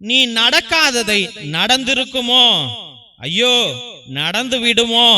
நீ நடக்காததை நடந்திருக்குமோ? ஐயோ நடந்து விடுமோ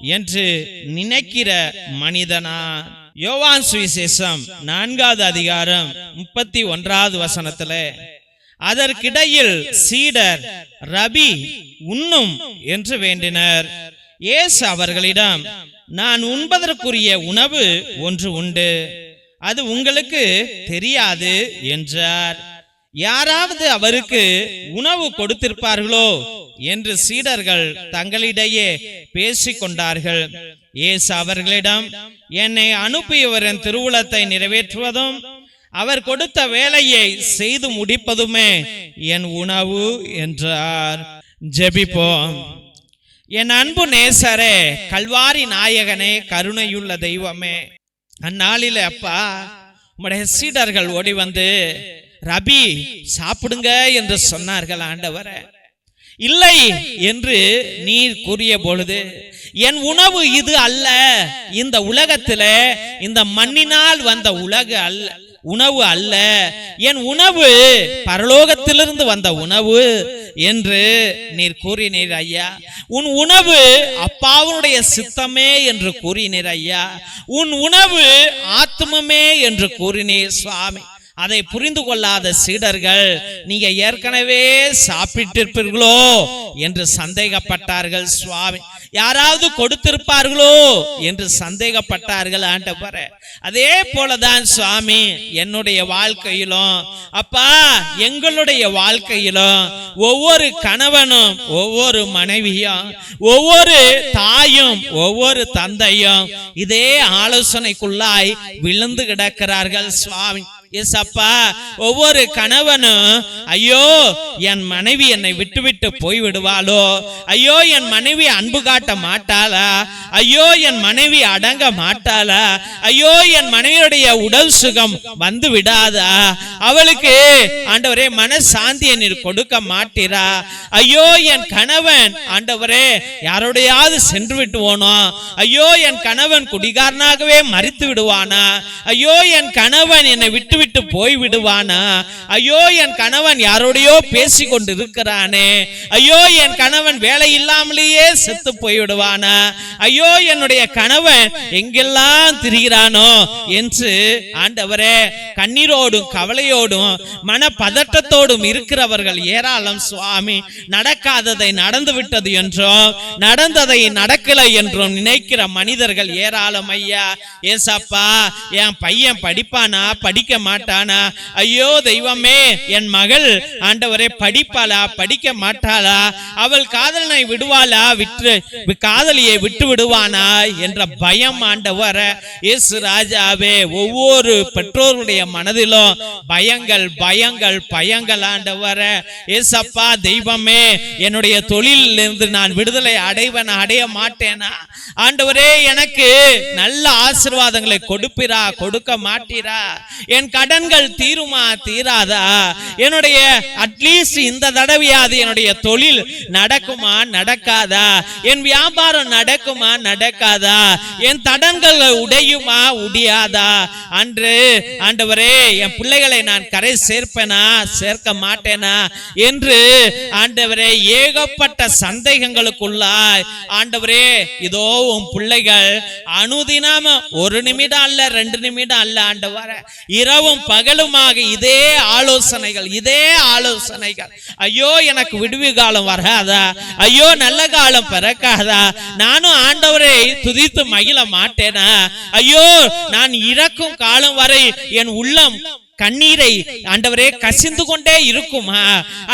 என்று நினைக்கிற மனிதனா? யோவான் சுவிசேஷம் நான்காவது அதிகாரம் முப்பத்தி ஒன்றாவது வசனத்துல அதற்கிடையில் சீடர் ரபி உண்ணும் என்று வேண்டினர். ஏசு அவர்களிடம் நான் உண்பதற்குரிய உணவு ஒன்று உண்டு அது உங்களுக்கு தெரியாது என்றார். யாராவது அவருக்கு உணவு கொடுத்திருப்பார்களோ என்று சீடர்கள் தங்களிடையே பேசிக் கொண்டார்கள் இயேசு அவர்களிடம் என்னை அனுப்பியவரின் திருவுளத்தை நிறைவேற்றுவதும் அவர் கொடுத்த வேலையை செய்து முடிப்பதுமே என் உணவு என்றார். ஜெபிப்போம். என் அன்பு நேசரே கல்வாரி நாயகனே கருணையுள்ள தெய்வமே அந்நாளில அப்பா உம்முடைய சீடர்கள் ஓடி வந்து ரபி சாப்பிடுங்க என்று சொன்னார்கள் ஆண்டவர. இல்லை என்று நீர் கூறிய பொழுது என் உணவு இது அல்ல இந்த உலகத்தில் இந்த மண்ணினால் வந்த உலக அல்ல உணவு அல்ல. என் உணவு பரலோகத்திலிருந்து வந்த உணவு என்று நீர் கூறினீர் ஐயா. உன் உணவு அப்பாவுடைய சித்தமே என்று கூறினீர் ஐயா. உன் உணவு ஆத்மமே என்று கூறினீர் சுவாமி. அதை புரிந்து கொள்ளாத சீடர்கள் நீங்க ஏற்கனவே சாப்பிட்டிருப்பீர்களோ? என்று சந்தேகப்பட்டார்கள் சுவாமி. யாராவது கொடுத்திருப்பார்களோ? என்று சந்தேகப்பட்டார்கள் ஆண்டவரே. அதே போலதான் சுவாமி என்னுடைய வாழ்க்கையிலும் அப்பா எங்களுடைய வாழ்க்கையிலும் ஒவ்வொரு கணவனும் ஒவ்வொரு மனைவியும் ஒவ்வொரு தாயும் ஒவ்வொரு தந்தையும் இதே ஆலோசனைக்குள்ளாய் விழுந்து கிடக்கிறார்கள் சுவாமி. எஸ் அப்பா ஒவ்வொரு கணவனும் ஐயோ என் மனைவி என்னை விட்டுவிட்டு போய் விடுவாளோ ஐயோ என் மனைவி அன்பு காட்ட மாட்டாளா? ஐயோ என் மனைவி அடங்க மாட்டாளா? ஐயோ என் மனைவியுடைய உடல் சுகம் வந்து விடாதா? அவளுக்கு ஆண்டவரே மனசாந்தியை நீர் கொடுக்க மாட்டீரா? ஐயோ என் கணவன் ஆண்டவரே யாரோடையாவது சென்று விட்டுவோனோ? ஐயோ என் கணவன் குடிகாரனாகவே மறித்து விடுவானா? ஐயோ என் கணவன் என்னை விட்டு விட்டு போய் விடுவானா ஐயோ என் கணவன் யாரோடையோ பேசி கொண்டு இருக்கிறானே ஐயோ என் கணவன் வேலை இல்லாமலேயே செத்து போய்விடுவானா? ஐயோ என்னுடைய கணவன் எங்கெல்லாம் திரிகிறானோ என்று ஆண்டவரே கண்ணீரோடும் கவலையோடும் மன பதட்டத்தோடும் இருக்கிறவர்கள் ஏராளம் சுவாமி. நடக்காததை நடந்து விட்டது என்றும் நடந்ததை நடக்கலை என்றும் நினைக்கிற மனிதர்கள் ஏராளம் ஐயா. ஏசப்பா என் பையன் படிப்பானா? படிக்க மாட்டானா? ஐயோ தெய்வமே என் மகள் ஆண்டவரே படிப்பாளா? படிக்க மாட்டாளா? அவள் காதலனை விடுவாளா? விட்டு காதலியை விட்டு விடுவானா? என்ற பயம் ஆண்டவர இயேசு ராஜாவே ஒவ்வொரு பெற்றோருடைய மனதிலும் பயங்கள் பயங்கள் பயங்கள் ஆண்டவர ஏசப்பா தெய்வமே என்னுடைய தொழிலில் இருந்து நான் விடுதலை அடைவன அடைய மாட்டேனா? ஆண்டவரே எனக்கு நல்ல ஆசீர்வாதங்களை கொடுப்பிரா கொடுக்க மாட்டீரா? என் கடன்கள் தீருமா தீராதா? என்னுடைய அட்லீஸ்ட் இந்த தடவையாவது என்னுடைய தொழில் நடக்குமா நடக்காதா? என் வியாபாரம் நடக்குமா நடக்காதா? என் தடன்கள் உடையுமா உடையாதா? அன்று ஆண்டவரே என் பிள்ளைகளை நான் கரை சேர்ப்பேனா சேர்க்க மாட்டேனா? என்று ஆண்டவரே ஏகப்பட்ட சந்தேகங்களுக்குள்ளாய் ஆண்டவரே இதோ உன் பிள்ளைகள் அனுதினம் ஒரு நிமிடம் அல்ல ரெண்டு நிமிடம் அல்ல ஆண்டவர இரவும் பகலுமாக இதே ஆலோசனைகள் இதே ஆலோசனைகள். ஐயோ எனக்கு விடுவி காலம் வராதா? ஐயோ நல்ல காலம் பிறக்காதா? நானும் ஆண்டவரை துதித்து மகிழ மாட்டேனா? ஐயோ நான் இறக்கும் காலம் வரை என் உள்ளம் கண்ணீரை ஆண்டவரே கசிந்து கொண்டே இருக்குமா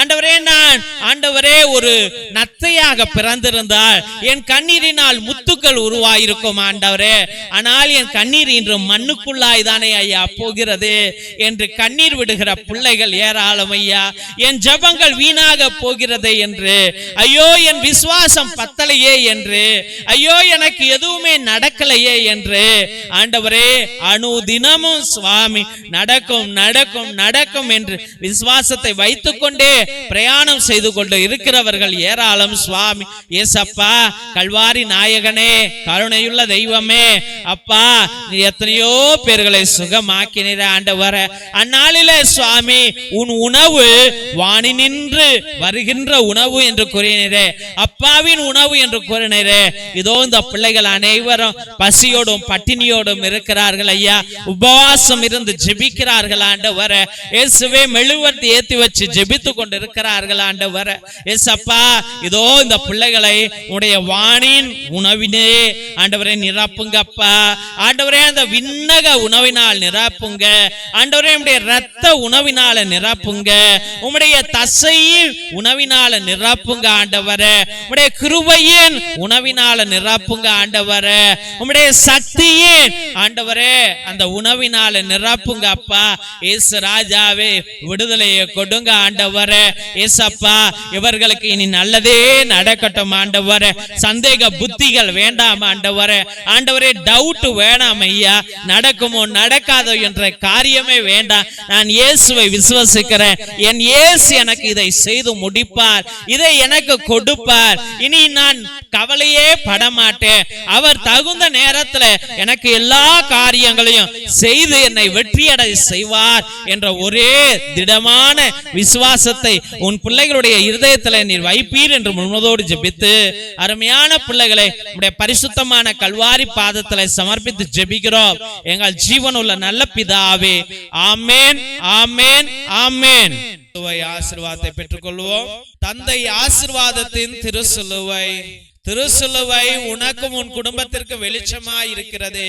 ஆண்டவரே நான் ஆண்டவரே ஒரு நத்தையாக பிறந்திருந்தால் என் கண்ணீரினால் முத்துக்கள் உருவாயிருக்கும் ஆண்டவரே. ஆனால் என் கண்ணீர் இன்று மண்ணுக்குள்ளாய் தானே ஐயா போகிறது. என்று கண்ணீர் விடுகிற பிள்ளைகள் ஏராளம் ஐயா. என் ஜபங்கள் வீணாக போகிறது என்று. ஐயோ என் விசுவாசம் பத்தலையே என்று. ஐயோ எனக்கு எதுவுமே நடக்கலையே என்று. ஆண்டவரே அணு தினமும் சுவாமி நடக்கும் நடக்கும் நடக்கும் நடக்கும் என்று விசுவாசத்தை வைத்துக்கொண்டே பிரயாணம் செய்து கொண்டு இருக்கிறவர்கள் ஏராளம். சுவாமி ஏசப்பா கல்வாரி நாயகனே கருணையுள்ள தெய்வமே அப்பா நீ எத்தனையோ பேர்களை சுகமாக்கினீர ஆண்டவர. அந்நாளிலே சுவாமி உன் உணவு வாணி நின்று வருகின்ற உணவு என்று கூறினீரே. அப்பாவின் உணவு என்று கூறினீரே. இதோ இந்த பிள்ளைகள் அனைவரும் பசியோடும் பட்டினியோடும் இருக்கிறார்கள் ஐயா. உபவாசம் இருந்து ஜெபிக்கிறார்கள் ஆண்டவர இயேசுவே மெழுவர்த்தி ஏத்தி வச்சு ஜெபித்து கொண்டு இருக்கிறார்கள் ஆண்டவர. ஏசப்பா இதோ இந்த பிள்ளைகளை உடைய வாணின் உணவினே ஆண்டவரே நிரப்புங்கப்பா ஆண்டவரே அந்த விண்ணக உணவினால் நிரப்புங்க. ஆண்டவரே உடைய ரத்த உணவினால நிரப்புங்க. உம்முடைய தசையின் உணவினால நிரப்புங்க ஆண்டவர. உடைய கிருபையின் உணவினால நிரப்புங்க ஆண்டவர. உம்முடைய சக்தியின் ஆண்டவரே அந்த உணவினால நிரப்புங்க அப்பா. இயேசு ராஜாவே விடுதலையை கொடுங்க ஆண்டவரே. ஏசப்பா இவர்களுக்கு இனி நல்லதே நடக்கட்டும் ஆண்டவரே. சந்தேக புத்திகள் வேண்டாம் ஆண்டவரே. ஆண்டவரே டவுட் வேணாம் ஐயா. நடக்குமோ நடக்காதோ என்ற காரியமே வேண்டாம். நான் இயேசுவை விசுவசிக்கிறேன். என் இயேசு எனக்கு இதை செய்து முடிப்பார். இதை எனக்கு கொடுப்பார். இனி நான் கவலையே படமாட்டேன். அவர் தகுந்த நேரத்துல எனக்கு எல்லா காரியங்களையும் செய்து என்னை வெற்றியடை செய்வார். என்ற ஒரே திடமான விசுவாசத்தை உன் பிள்ளைகளுடைய இருதயத்தில் நீர் வைப்பீர் என்று முன்னதோடு ஜெபித்து அருமையான பிள்ளைகளை உடைய பரிசுத்தமான கல்வாரி பாதத்தில் சமர்ப்பித்து ஜெபிக்கிறோம். எங்கள் ஜீவன் உள்ள நல்ல பிதாவே ஆமேன் ஆமேன் ஆமேன். ஆசிர்வாதத்தை பெற்றுக்கொள்வோம். தந்தை ஆசிர்வாதத்தின் திருசுலுவை திருசுலுவை உனக்கும் உன் குடும்பத்திற்கு வெளிச்சமாய் இருக்கிறது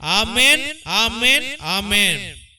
ஆமேன் ஆமேன் ஆமேன்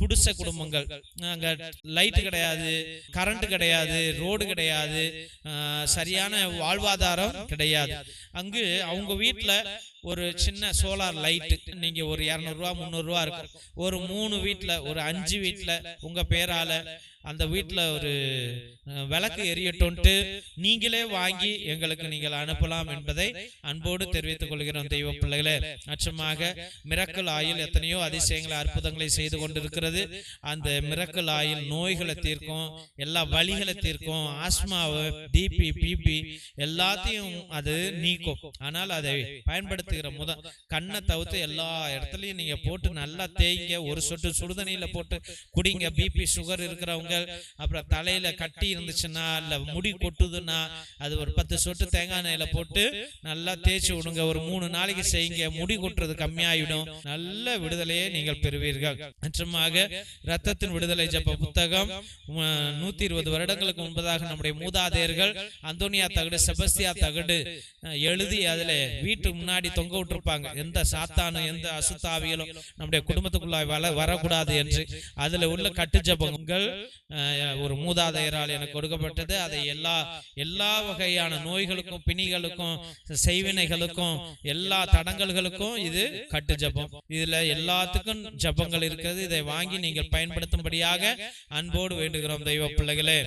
குடிசை குடும்பங்கள். நாங்க லைட் கிடையாது கரண்ட் கிடையாது ரோடு கிடையாது சரியான வாழ்வாதாரம் கிடையாது. அங்கு அவங்க வீட்டில் ஒரு சின்ன சோலார் லைட்டு நீங்க ஒரு இரநூறுவா முந்நூறுரூவா இருக்கும். ஒரு மூணு வீட்டில் ஒரு அஞ்சு வீட்டில் உங்க பேரால அந்த வீட்ல ஒரு விளக்கு எரியட்டும்ட்டு நீங்களே வாங்கி எங்களுக்கு நீங்கள் அனுப்பலாம் என்பதை அன்போடு தெரிவித்துக் கொள்கிறோம். தெய்வ பிள்ளைகளே அச்சமாக மிரக்கல் ஆயில் எத்தனையோ அதிசயங்களை அற்புதங்களை செய்து கொண்டிருக்கிறது. அந்த மிரக்கல் ஆயில் நோய்களை தீர்க்கும் எல்லா வலிகளை தீர்க்கும் ஆஸ்மாவை டிபி பிபி எல்லாத்தையும் அது நீக்கும். ஆனால் அதை பயன்படுத்துகிற முத கண்ணை தவிர்த்து எல்லா இடத்துலயும் நீங்க போட்டு நல்லா தேய்ங்க ஒரு சொட்டு சுடுதண்ணியில போட்டு குடிங்க. பிபி சுகர் இருக்கிறவங்க அப்புறம் தலையில கட்டி இருந்துச்சுன்னா இல்ல முடி கொட்டுதுன்னா அது ஒரு பத்து சொட்டு தேங்காய் எண்ணெயில போட்டு நல்லா தேய்ச்சி விடுங்க. ஒரு மூணு நாளைக்கு செய்யுங்க. முடி கொட்டுறது கம்மியாயிடும். நல்ல விடுதலையை நீங்கள் பெறுவீர்கள். மற்றமாக ரத்தத்தின் விடுதலை ஜப்ப புத்தகம் நூத்தி இருபது வருடங்களுக்கு முன்பதாக நம்முடைய மூதாதையர்கள் அந்தோனியா தகடு செபஸ்தியா தகடு எழுதி அதுல வீட்டு முன்னாடி தொங்க விட்டுருப்பாங்க. எந்த சாத்தானும் எந்த அசுத்தாவியலும் நம்முடைய குடும்பத்துக்குள்ளாய் வர வரக்கூடாது என்று. அதுல உள்ள கட்டு ஜபங்கள் ஒரு மூதாதையரால் எனக்கு கொடுக்கப்பட்டது. அதை எல்லா எல்லா வகையான நோய்களுக்கும் பிணிகளுக்கும் செய்வினைகளுக்கும் எல்லா தடங்கல்களுக்கும் இது கட்டு ஜபம். இதுல எல்லாத்துக்கும் ஜபங்கள் இருக்கிறது. இதை வாங்கி நீங்கள் பயன்படுத்தும்படியாக அன்போடு வேண்டுகிறோம் தெய்வ பிள்ளைகளே.